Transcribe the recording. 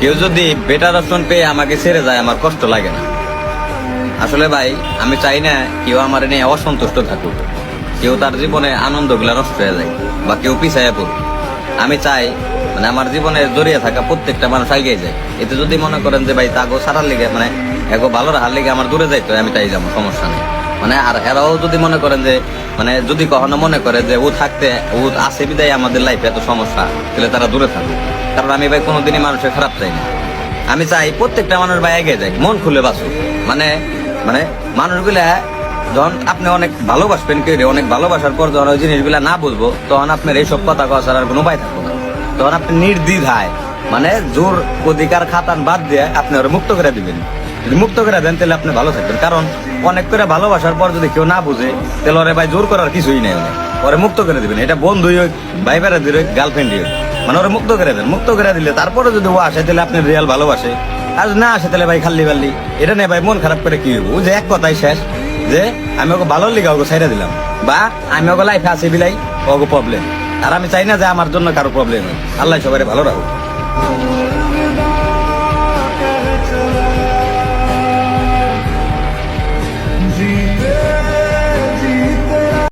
কেউ যদি better option পেয়ে আমাকে ছেড়ে যায়, আমার কষ্ট লাগে না। আসলে ভাই, আমি চাই না কেউ আমার নিয়ে অসন্তুষ্ট থাকুক। কেউ তার জীবনে আনন্দগুলো নষ্ট হয়ে যায় বা কেউ পিছাইয়া পড়ুক। আমি চাই মানে আমার জীবনে জড়িয়ে থাকা প্রত্যেকটা মানুষ এগিয়ে যায়। এতে যদি মনে করেন যে ভাই, তাগো সারার লিগে মানে এগো ভালো রাখার লিগে আমার দূরে যাইতো আমি তাই যাব, সমস্যা নেই। মানে আর এরাও যদি মনে করেন যে মানে যদি কখনো মনে করে যে, ও থাকতে, ও আছে বিদায় আমাদের লাইফে এত সমস্যা, তাহলে তারা দূরে থাকুক। কারণ আমি ভাই কোনোদিনই মানুষের খারাপ চাই না। আমি চাই প্রত্যেকটা মানুষ ভাই এগিয়ে যায় মন খুলে বাঁচুক। মানে মানে মানুষগুলা যখন আপনি অনেক ভালোবাসবেন কেউ অনেক ভালোবাসার পর যখন ওই জিনিসগুলা না বুঝব, তখন আপনার এইসব কথা কওয়ার আর কোনো উপায় থাকবে না। তখন আপনি নির্দ্বিধায় মানে জোর অধিকার খাতান বাদ দিয়ে আপনি ওরা মুক্ত করে দিবেন। যদি মুক্ত করে দেন, তাহলে আপনি ভালো থাকবেন। কারণ অনেক করে ভালোবাসার পর যদি কেউ না বুঝে, তাহলে ওরে ভাই জোর করার কিছুই নেই ওরে। মুক্ত করে দিবেন। এটা বন্ধুই হোক ভাই বেড়া দিল গার্লফ্রেন্ডই হোক। মানে ওরা মুক্ত করে দেন, মুক্ত করে দিলে তারপরে যদি ও আসে, তাহলে আপনি রিয়াল ভালোবাসে। আর না আসে, তাহলে ভাই খাল্লি বাল্লি। এটা নেই ভাই মন খারাপ করে কি হইব? যে এক কথাই শেষ, যে আমি ওকে ভালো লিগা ওকে ছাইরা দিলাম। বা আমি ওকে লাইফে আসি বিলাই, ওকে প্রবলেম আর আমি চাই না যে আমার জন্য কারও প্রবলেম হয়। আল্লাহ সবাই ভালো রাখুক।